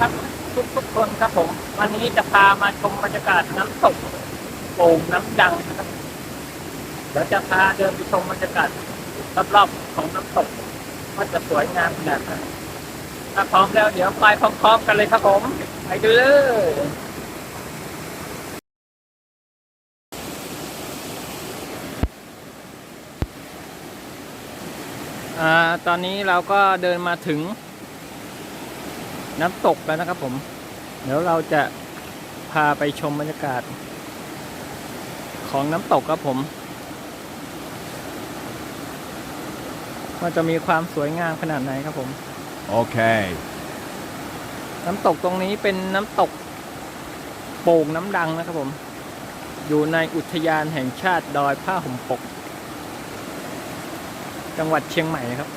ครับทุกทุกคนครับผม วันนี้จะพามาชมบรรยากาศน้ำตกโป่งน้ำดังนะครับเดี๋ยวจะพาเดินไปชมบรรยากาศรอบๆของน้ำตกว่าจะสวยงามขนาดไหนถ้าพร้อมแล้วเดี๋ยวไปพร้อมๆกันเลยครับผม ไปดูเลยอ่าตอนนี้เราก็เดินมาถึง น้ำตกแล้วนะครับผม เดี๋ยวเราจะพาไปชมบรรยากาศ ของน้ำตกครับผมว่าจะมีความสวยงามขนาดไหนครับผม Okay. น้ำตกตรงนี้เป็นน้ำตกโป่งน้ำดังนะครับผม อยู่ในอุทยานแห่งชาติดอยผ้าห่มปก จังหวัดเชียงใหม่ครับ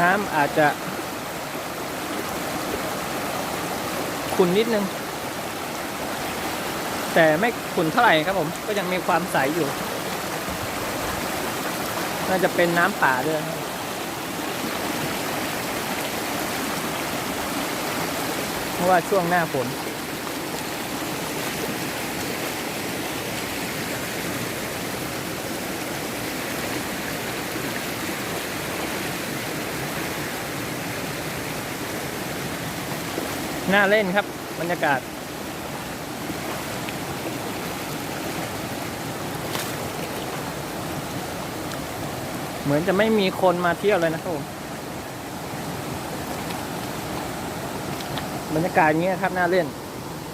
น้ำอาจจะขุ่นนิดนึง แต่ไม่ขุ่นเท่าไหร่ครับผม ก็ยังมีความใสอยู่ น่าจะเป็นน้ำป่าด้วยเพราะว่าช่วงหน้าฝน น่าเล่นครับบรรยากาศ เหมือนจะไม่มีคนมาเที่ยวเลยนะครับผมบรรยากาศอย่างเงี้ยครับน่าเล่น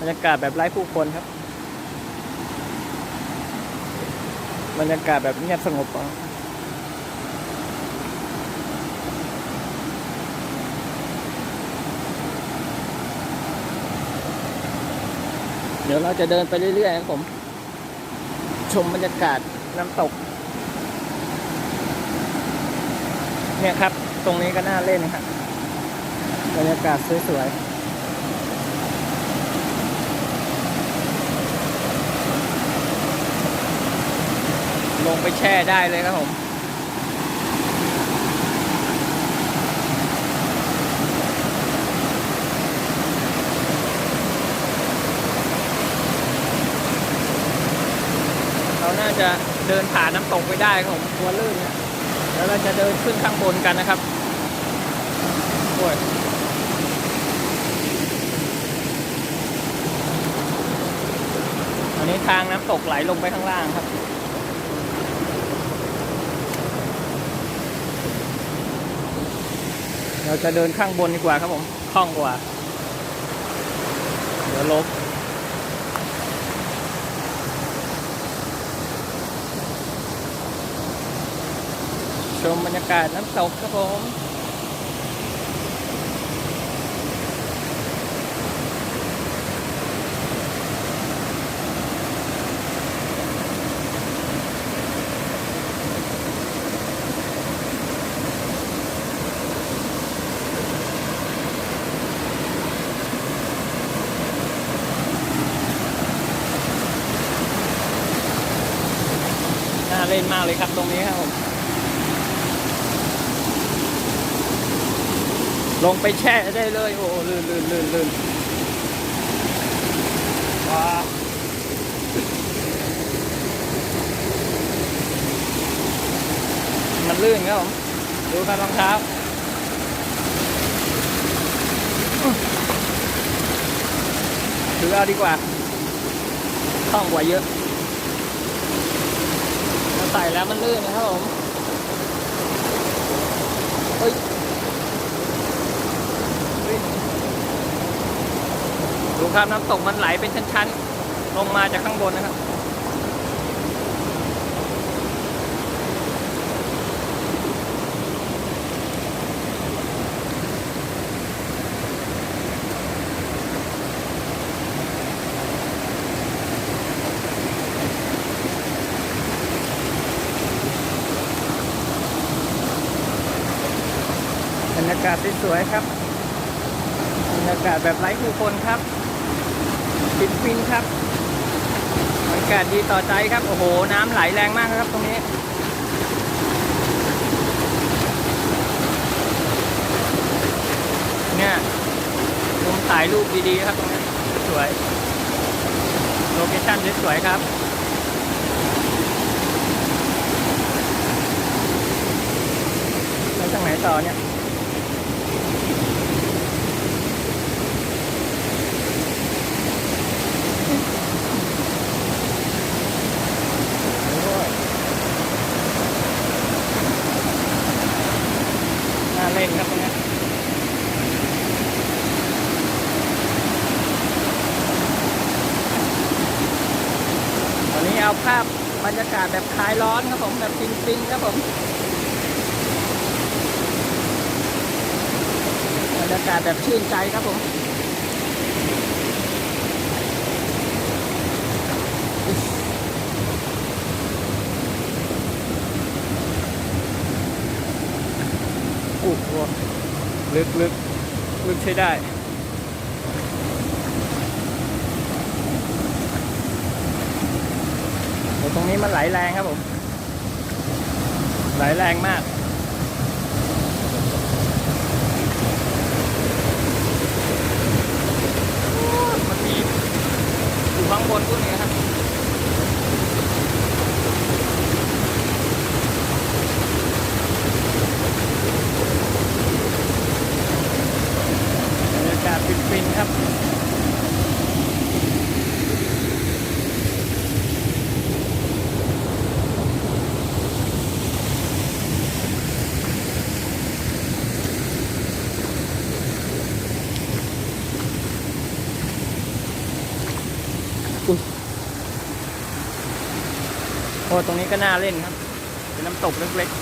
บรรยากาศแบบไร้ผู้คนครับ บรรยากาศแบบเงียบสงบอะ ดี๋ยวเราจะเดินไปเรื่อยๆครับผม ชมบรรยากาศน้ำตก เนี่ยครับ ตรงนี้ก็น่าเล่นครับบรรยากาศสวยๆลงไปแช่ได้เลยครับผม เราน่า จะเดินผ่านน้ำตกไปได้ครับผมตัวลื่นเนี่ยแล้วเราจะเดินขึ้นข้างบนกันนะครับโอ้ยอันนี้ทางน้ำตกไหลลงไปข้างล่างครับเราจะเดินข้างบนดีกว่าครับผมคล่องกว่า เดี๋ยวลบ ชมบรรยากาศน้ำตกครับผมน่าเล่นมากเลยครับตรงนี้ครับผม ลงไปแช่ได้เลย โอ้ลื่นลื่นลื่นลื่นว้ามันลื่นครับผม ดูครับรองเท้าถือเอาดีกว่าคล่องกว่าเยอะใส่แล้วมันลื่นนะครับผมเฮ้ย ดู ครับน้ำตกมันไหลเป็นชั้นๆ ลงมาจากข้างบนนะครับ บรรยากาศสวยๆครับบรรยากาศแบบไร้ผู้คนครับ ฟินฟินครับบรรยากาศดีต่อใจครับ โอ้โห น้ำไหลแรงมากครับตรงนี้เนี่ยมุมถ่ายรูปดีๆครับตรงนี้สวย โลเคชั่นสวยๆครับไปทางไหนต่อเนี่ย น่าเล่นครับตรงเนี้ยตอนนี้ เอาภาพบรรยากาศแบบคลายร้อนครับผมแบบฟินๆครับผมบรรยากาศแบบชื่นใจครับผมโอ้โหลึกลึกลึกใช้ได้ โอ้ตรง นี้มันไหลแรงครับผม ไหลแรงมากมันมีอยู่ข้างบนพวกนี้ครับ บรรยากาศฟินๆครับุยโอ้ตรงนี้ก็น่าเล่นครับ เป็นน้ำตกเล็กๆ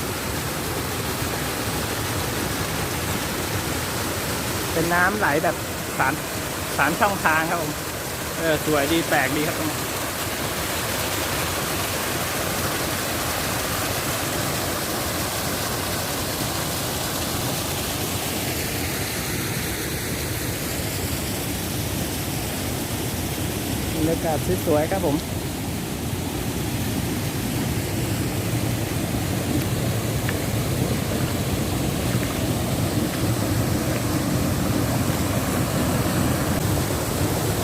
เป็นน้ำไหลแบบสามสามช่องทางครับผม เออ สวยดีแปลกดีครับตรงนี้ รยากาศสวยๆครับผม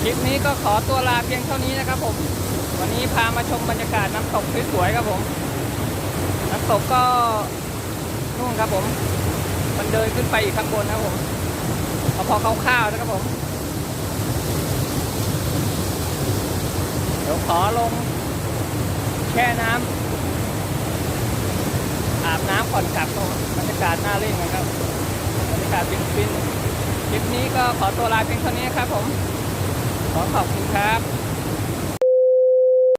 คลิปนี้ก็ขอตัวลาเพียงเท่านี้นะครับผม วันนี้พามาชมบรรยากาศน้ำตกสวยๆครับผม น้ำตกก็นู่นครับผม มันเดินขึ้นไปอีกข้างบนนะครับผมเอาพอคร่าวๆนะครับผม เดี๋ยวขอลงแช่น้ำอาบน้ำก่อนกลับครับผมบรรยากาศน่าเล่นนะครับบรรยากาศฟินๆคลิปนี้ก็ขอตัวลาเพียงเท่านี้ครับผม ขอขอบคุณครับ